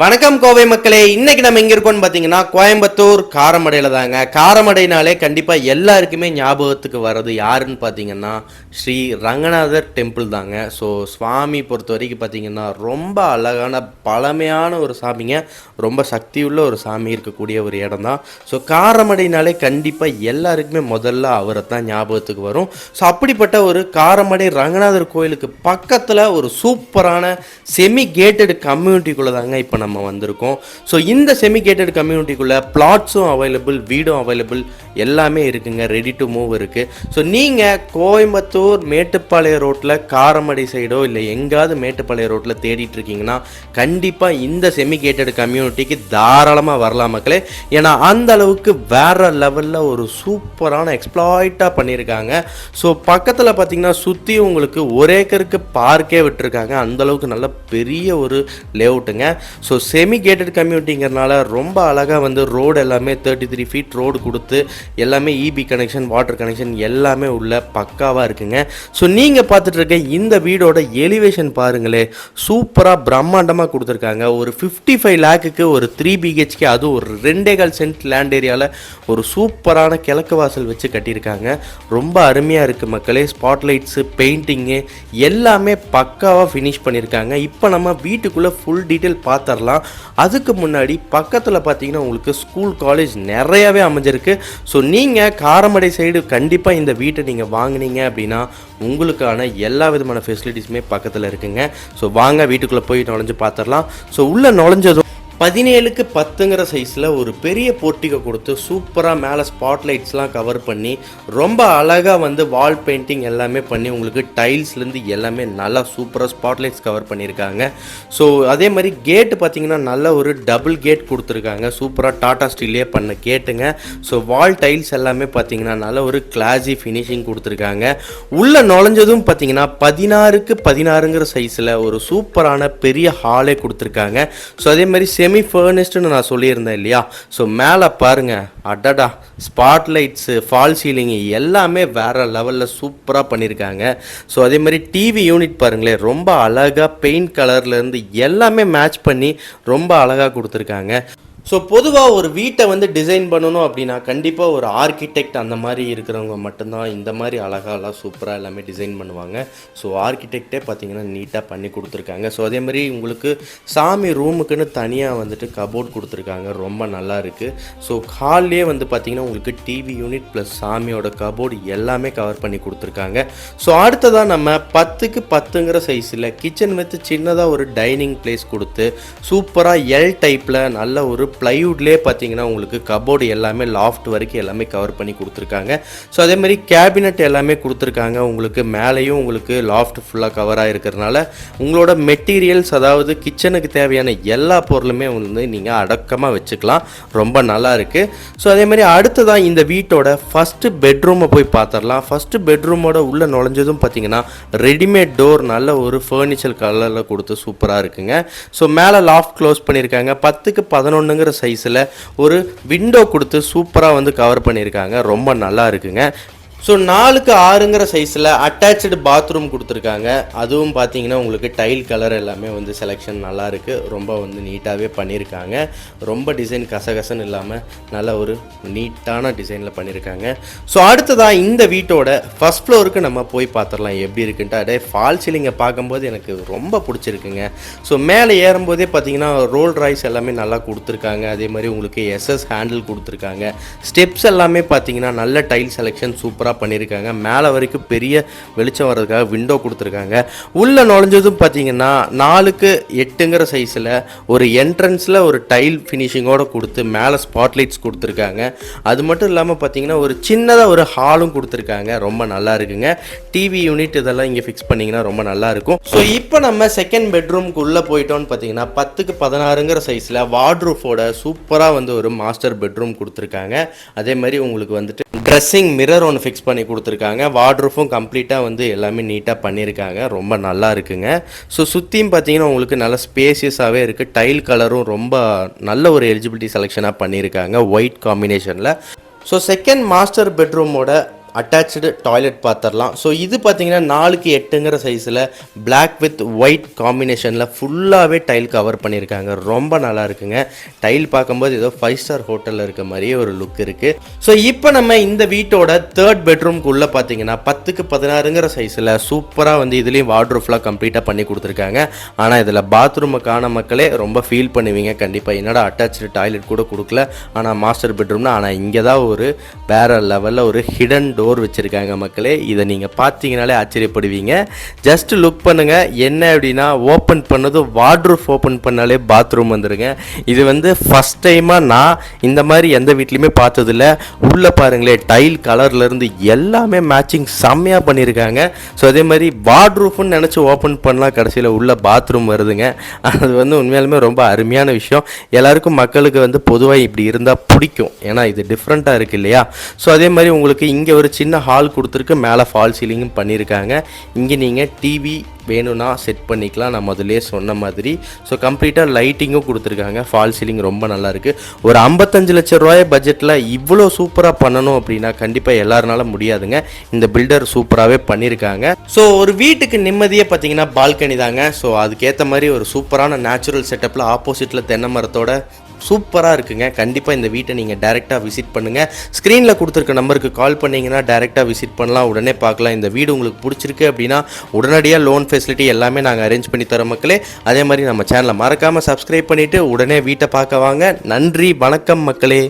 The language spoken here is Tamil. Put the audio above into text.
வணக்கம் கோவை மக்களே இன்னைக்கு நம்ம எங்கே இருக்கோம்னு பார்த்தீங்கன்னா கோயம்புத்தூர் காரமடையில் தாங்க காரமடைனாலே கண்டிப்பாக எல்லாருக்குமே ஞாபகத்துக்கு வர்றது யாருன்னு பார்த்தீங்கன்னா ஸ்ரீ ரங்கநாதர் டெம்பிள் தாங்க. ஸோ சுவாமி பொறுத்த வரைக்கும் பார்த்தீங்கன்னா ரொம்ப அழகான பழமையான ஒரு சாமிங்க. ரொம்ப சக்தி உள்ள ஒரு சாமி இருக்கக்கூடிய ஒரு இடம் தான் ஸோ காரமடைனாலே கண்டிப்பாக எல்லாருக்குமே முதல்ல அவரை தான் ஞாபகத்துக்கு வரும். ஸோ அப்படிப்பட்ட ஒரு காரமடை ரங்கநாதர் கோயிலுக்கு பக்கத்தில் ஒரு சூப்பரான செமி கேட்டட் கம்யூனிட்டிக்குள்ளே தாங்க இப்போ நம்ம வந்திருக்கோம். ஸோ இந்த செமிகேட்டட் கம்யூனிட்டிக்குள்ளே பிளாட்ஸும் அவைலபிள் வீடும் அவைலபிள் எல்லாமே இருக்குங்க. ரெடி டு மூவ் இருக்குது ஸோ நீங்கள் கோயம்புத்தூர் மேட்டுப்பாளைய ரோட்டில் காரமடை சைடோ இல்லை எங்காவது மேட்டுப்பாளைய ரோட்டில் தேடிட்டு இருக்கீங்கன்னா கண்டிப்பாக இந்த செமிகேட்டட் கம்யூனிட்டிக்கு தாராளமாக வரலாம் மக்களே. ஏன்னா அந்த அளவுக்கு வேற லெவலில் ஒரு சூப்பரான எக்ஸ்ப்ளாய்ட்டாக பண்ணியிருக்காங்க. ஸோ பக்கத்தில் பார்த்தீங்கன்னா சுற்றி உங்களுக்கு ஒரு ஏக்கருக்கு பார்க்கே விட்டுருக்காங்க. அந்த அளவுக்கு நல்ல பெரிய ஒரு லேஅவுட்டுங்க ஸோ செமி கேட்டட் கம்யூனிட்டிங்கிறனால ரொம்ப அழகாக வந்து ரோடு எல்லாமே தேர்ட்டி த்ரீ ஃபீட் ரோடு கொடுத்து எல்லாமே இபி கனெக்ஷன் வாட்டர் கனெக்ஷன் எல்லாமே உள்ள பக்காவாக இருக்குங்க. ஸோ நீங்கள் பார்த்துட்டு இருக்க இந்த வீடோட எலிவேஷன் பாருங்களே சூப்பராக பிரம்மாண்டமாக கொடுத்துருக்காங்க. ஒரு ஃபிஃப்டி ஃபைவ் லேக்குக்கு ஒரு த்ரீ பிஹெச்கே அதுவும் ஒரு ரெண்டே கால் சென்ட் லேண்ட் ஏரியாவில் ஒரு சூப்பரான கிழக்கு வாசல் வச்சு கட்டியிருக்காங்க. ரொம்ப அருமையாக இருக்குது மக்களே ஸ்பாட்லைட்ஸு பெயிண்டிங்கு எல்லாமே பக்காவாக ஃபினிஷ் பண்ணியிருக்காங்க. இப்போ நம்ம வீட்டுக்குள்ளே ஃபுல் டீட்டெயில் பார்த்துடலாம் அதுக்கு முன்னாடி பக்கத்தில் பார்த்தீங்கன்னா உங்களுக்கு ஸ்கூல் காலேஜ் நிறையாவே அமைஞ்சிருக்கு. ஸோ நீங்கள் காரமடை சைடு கண்டிப்பாக இந்த வீட்டை நீங்கள் வாங்குனீங்க அப்படின்னா உங்களுக்கான எல்லா விதமான ஃபெசிலிட்டிஸுமே பக்கத்தில் இருக்குங்க. ஸோ வாங்க வீட்டுக்குள்ளே போய் நுழைஞ்சு பார்த்துடலாம் ஸோ உள்ளே நுழைஞ்சதும் பதினேழுக்கு பத்துங்கிற சைஸில் ஒரு பெரிய போர்ட்டிகை கொடுத்து சூப்பராக மேலே ஸ்பாட்லைட்ஸ்லாம் கவர் பண்ணி ரொம்ப அழகாக வந்து வால் பெயிண்டிங் எல்லாமே பண்ணி உங்களுக்கு டைல்ஸ்லேருந்து எல்லாமே நல்லா சூப்பராக ஸ்பாட்லைட்ஸ் கவர் பண்ணியிருக்காங்க. ஸோ அதே மாதிரி கேட்டு பார்த்தீங்கன்னா நல்ல ஒரு டபுள் கேட் கொடுத்துருக்காங்க. சூப்பராக டாடா ஸ்டீல்லே பண்ண கேட்டுங்க ஸோ வால் டைல்ஸ் எல்லாமே பார்த்தீங்கன்னா நல்ல ஒரு கிளாஸி ஃபினிஷிங் கொடுத்துருக்காங்க. உள்ளே நுழைஞ்சதும் பார்த்தீங்கன்னா பதினாறுக்கு பதினாறுங்கிற சைஸில் ஒரு சூப்பரான பெரிய ஹாலே கொடுத்துருக்காங்க. ஸோ அதே மாதிரி செம் ஃபர்னிஸ்டுன்னு நான் சொல்லியிருந்தேன் இல்லையா? ஸோ மேலே பாருங்கள் அடடா. ஸ்பாட் லைட்ஸு ஃபால் சீலிங்கு எல்லாமே வேறு லெவலில் சூப்பராக பண்ணியிருக்காங்க ஸோ அதே மாதிரி டிவி யூனிட் பாருங்களேன். ரொம்ப அழகாக பெயிண்ட் கலர்லேருந்து எல்லாமே மேட்ச் பண்ணி ரொம்ப அழகாக கொடுத்துருக்காங்க. ஸோ பொதுவாக ஒரு வீட்டை வந்து டிசைன் பண்ணணும் அப்படின்னா கண்டிப்பாக ஒரு ஆர்கிடெக்ட் அந்த மாதிரி இருக்கிறவங்க மட்டும்தான் இந்த மாதிரி அழகாலாம் சூப்பராக எல்லாமே டிசைன் பண்ணுவாங்க. ஸோ ஆர்கிடெக்டே பார்த்தீங்கன்னா நீட்டாக பண்ணி கொடுத்துருக்காங்க. ஸோ அதே மாதிரி உங்களுக்கு சாமி ரூமுக்குன்னு தனியாக வந்துட்டு கபோர்ட் கொடுத்துருக்காங்க. ரொம்ப நல்லா இருக்குது ஸோ ஹால்லேயே வந்து பார்த்திங்கன்னா உங்களுக்கு டிவி யூனிட் ப்ளஸ் சாமியோட கபோர்டு எல்லாமே கவர் பண்ணி கொடுத்துருக்காங்க. ஸோ அடுத்ததாக நம்ம பத்துக்கு பத்துங்கிற சைஸில் கிச்சன் வித் சின்னதாக ஒரு டைனிங் பிளேஸ் கொடுத்து சூப்பராக எல் டைப்பில் நல்ல ஒரு ப்ளைவுட்லேயே பார்த்தீங்கன்னா உங்களுக்கு கபோர்டு எல்லாமே லாஃப்ட் வரைக்கும் எல்லாமே கவர் பண்ணி கொடுத்துருக்காங்க. ஸோ அதே மாதிரி கேபினெட் எல்லாமே கொடுத்துருக்காங்க. உங்களுக்கு மேலேயும் உங்களுக்கு லாஃப்ட் ஃபுல்லாக கவராக இருக்கிறதுனால உங்களோட மெட்டீரியல்ஸ் அதாவது கிச்சனுக்கு தேவையான எல்லா பொருளுமே வந்து நீங்கள் அடக்கமாக வச்சுக்கலாம். ரொம்ப நல்லா இருக்குது ஸோ அதே மாதிரி அடுத்ததான் இந்த வீட்டோட ஃபஸ்ட்டு பெட்ரூமை போய் பார்த்துடலாம் ஃபஸ்ட்டு பெட்ரூமோட உள்ளே நுழைஞ்சதும் பார்த்தீங்கன்னா ரெடிமேட் டோர் நல்ல ஒரு ஃபர்னிச்சர் கலரில் கொடுத்து சூப்பராக இருக்குங்க. ஸோ மேலே லாஃப்ட் க்ளோஸ் பண்ணியிருக்காங்க. பத்துக்கு பதினொன்றுங்க பதினொன்றுங்கிற சைஸில் ஒரு விண்டோ கொடுத்து சூப்பராக வந்து கவர் பண்ணியிருக்காங்க. ரொம்ப நல்லா இருக்குங்க. ஸோ நாலுக்கு ஆறுங்கிற சைஸில் அட்டாச்சு பாத்ரூம் கொடுத்துருக்காங்க. அதுவும் பார்த்தீங்கன்னா உங்களுக்கு டைல் கலர் எல்லாமே வந்து செலெக்ஷன் நல்லா இருக்குது ரொம்ப வந்து நீட்டாகவே பண்ணியிருக்காங்க ரொம்ப டிசைன் கசகசன்னு இல்லாமல் நல்ல ஒரு நீட்டான டிசைனில் பண்ணியிருக்காங்க ஸோ அடுத்ததாக இந்த வீட்டோட ஃபஸ்ட் ஃப்ளோருக்கு நம்ம போய் பார்த்துடலாம் எப்படி இருக்குன்ட்டு. அப்படியே ஃபால் சீலிங்கை பார்க்கும்போது எனக்கு ரொம்ப பிடிச்சிருக்குங்க. ஸோ மேலே ஏறும்போதே பார்த்தீங்கன்னா ரோல் ரைஸ் எல்லாமே நல்லா கொடுத்துருக்காங்க. அதே மாதிரி உங்களுக்கு எஸ்எஸ் ஹேண்டில் கொடுத்துருக்காங்க. ஸ்டெப்ஸ் எல்லாமே பார்த்தீங்கன்னா நல்ல டைல் செலெக்ஷன் சூப்பராக பண்ணியிருக்காங்க. மேலே வரைக்கும் பெரிய வெளிச்சம் வர்றதுக்காக விண்டோ கொடுத்துருக்காங்க. உள்ளே நுழைஞ்சதும் பார்த்தீங்கன்னா நாலுக்கு எட்டுங்கிற சைஸில் ஒரு என்ட்ரன்ஸில் ஒரு டைல் ஃபினிஷிங்கோட கொடுத்து மேலே ஸ்பாட்லைட்ஸ் கொடுத்துருக்காங்க. அது மட்டும் இல்லாமல் பார்த்தீங்கன்னா ஒரு சின்னதாக ஒரு ஹாலும் கொடுத்துருக்காங்க. ரொம்ப நல்லா இருக்குங்க. டிவி யூனிட் இதெல்லாம் இங்கே ஃபிக்ஸ் பண்ணிங்கன்னா ரொம்ப நல்லா இருக்கும். ஸோ இப்போ நம்ம செகண்ட் பெட்ரூம்க்கு உள்ளே போயிட்டோம்னு பார்த்தீங்கன்னா பத்துக்கு பதினாறுங்கிற சைஸில் வார்ட்ரூஃபோட சூப்பராக வந்து ஒரு மாஸ்டர் பெட்ரூம் கொடுத்துருக்காங்க. அதே மாதிரி உங்களுக்கு வந்துட்டு ட்ரெஸ்ஸிங் மிரர் ஒன்று ஃபிக்ஸ் பண்ணி கொடுத்துருக்காங்க. வார்ட்ரூஃபும் கம்ப்ளீட்டாக வந்து எல்லாமே நீட்டாக பண்ணியிருக்காங்க ரொம்ப நல்லா இருக்குங்க. ஸோ சுற்றியும் பார்த்தீங்கன்னா உங்களுக்கு நல்ல ஸ்பேசியஸாகவே இருக்குது டைல் கலரும் ரொம்ப நல்ல ஒரு எலிஜிபிலிட்டி செலெக்ஷனாக பண்ணியிருக்காங்க ஒயிட் காம்பினேஷனில் ஸோ செகண்ட் மாஸ்டர் பெட்ரூமோட அட்டாச்சு டாய்லெட் பார்த்துடலாம் ஸோ இது பார்த்தீங்கன்னா நாலுக்கு எட்டுங்கிற சைஸில் பிளாக் வித் ஒயிட் காம்பினேஷனில் ஃபுல்லாகவே டைல் கவர் பண்ணியிருக்காங்க ரொம்ப நல்லா இருக்குங்க. டைல் பார்க்கும்போது ஏதோ ஃபைவ் ஸ்டார் ஹோட்டலில் இருக்க மாதிரியே ஒரு லுக் இருக்குது ஸோ இப்போ நம்ம இந்த வீட்டோட தேர்ட் பெட்ரூம்குள்ளே பார்த்தீங்கன்னா பத்துக்கு பதினாறுங்கிற சைஸில் சூப்பராக வந்து இதுலேயும் வார்ட்ரூஃப்லாம் கம்ப்ளீட்டாக பண்ணி கொடுத்துருக்காங்க. ஆனால் இதில் பாத்ரூமை காண மக்களே ரொம்ப ஃபீல் பண்ணுவீங்க. கண்டிப்பாக என்னடா அட்டாச்சு டாய்லெட் கூட கொடுக்கல. ஆனால் மாஸ்டர் பெட்ரூம்னா ஆனால் இங்கே தான் ஒரு வேற லெவலில் ஒரு ஹிடன் டோர் டோர் வச்சுருக்காங்க மக்களே. இதை நீங்கள் பார்த்தீங்கனாலே ஆச்சரியப்படுவீங்க. ஜஸ்ட் லுக் பண்ணுங்கள் என்ன அப்படின்னா ஓப்பன் பண்ணதும் வார்ட்ரூஃப் ஓப்பன் பண்ணாலே பாத்ரூம் வந்துடுங்க இது வந்து ஃபஸ்ட் டைமாக நான் இந்த மாதிரி எந்த வீட்லேயுமே பார்த்ததில்ல. உள்ளே பாருங்களேன் டைல் கலர்லேருந்து எல்லாமே மேட்சிங் செம்மையாக பண்ணியிருக்காங்க ஸோ அதே மாதிரி வார்ட்ரூஃப்னு நினச்சி ஓப்பன் பண்ணலாம். கடைசியில் உள்ள பாத்ரூம் வருதுங்க. அது வந்து உண்மையாலுமே ரொம்ப அருமையான விஷயம். எல்லாருக்கும் மக்களுக்கு வந்து பொதுவாக இப்படி இருந்தால் பிடிக்கும். ஏன்னா இது டிஃப்ரெண்ட்டாக இருக்குது இல்லையா? ஸோ அதே மாதிரி உங்களுக்கு இங்கே ஒரு சின்ன ஹால் கொடுத்துருக்கு மேலே ஃபால் சீலிங்கும் பண்ணியிருக்காங்க இங்கே நீங்கள் டிவி வேணும்னா செட் பண்ணிக்கலாம். நான் முதல்லே சொன்ன மாதிரி. ஸோ கம்ப்ளீட்டாக லைட்டிங்கும் கொடுத்துருக்காங்க. ஃபால் சீலிங் ரொம்ப நல்லாயிருக்கு ஒரு ஐம்பத்தஞ்சு லட்ச ரூபாய் பட்ஜெட்டில் இவ்வளோ சூப்பராக பண்ணணும் அப்படின்னா கண்டிப்பாக எல்லாருனால முடியாதுங்க. இந்த பில்டர் சூப்பராகவே பண்ணியிருக்காங்க ஸோ ஒரு வீட்டுக்கு நிம்மதியே பார்த்தீங்கன்னா பால்கனி தாங்க. ஸோ அதுக்கேற்ற மாதிரி ஒரு சூப்பரான நேச்சுரல் செட்டப்பில் ஆப்போசிட்டில் தென்னை மரத்தோட சூப்பராக இருக்குங்க. கண்டிப்பாக இந்த வீட்டை நீங்கள் டேரெக்டாக விசிட் பண்ணுங்கள் ஸ்க்ரீனில் கொடுத்துருக்க நம்பருக்கு கால் பண்ணிங்கன்னா டேரெக்டாக விசிட் பண்ணலாம். உடனே பார்க்கலாம். இந்த வீடு உங்களுக்கு பிடிச்சிருக்கு அப்படின்னா உடனடியாக லோன் ஃபெசிலிட்டி எல்லாமே நாங்கள் அரேஞ்ச் பண்ணி தரோம் மக்களே. அதே மாதிரி நம்ம சேனலை மறக்காமல் சப்ஸ்கிரைப் பண்ணிவிட்டு உடனே வீட்டை பார்க்க வாங்க. நன்றி வணக்கம் மக்களே.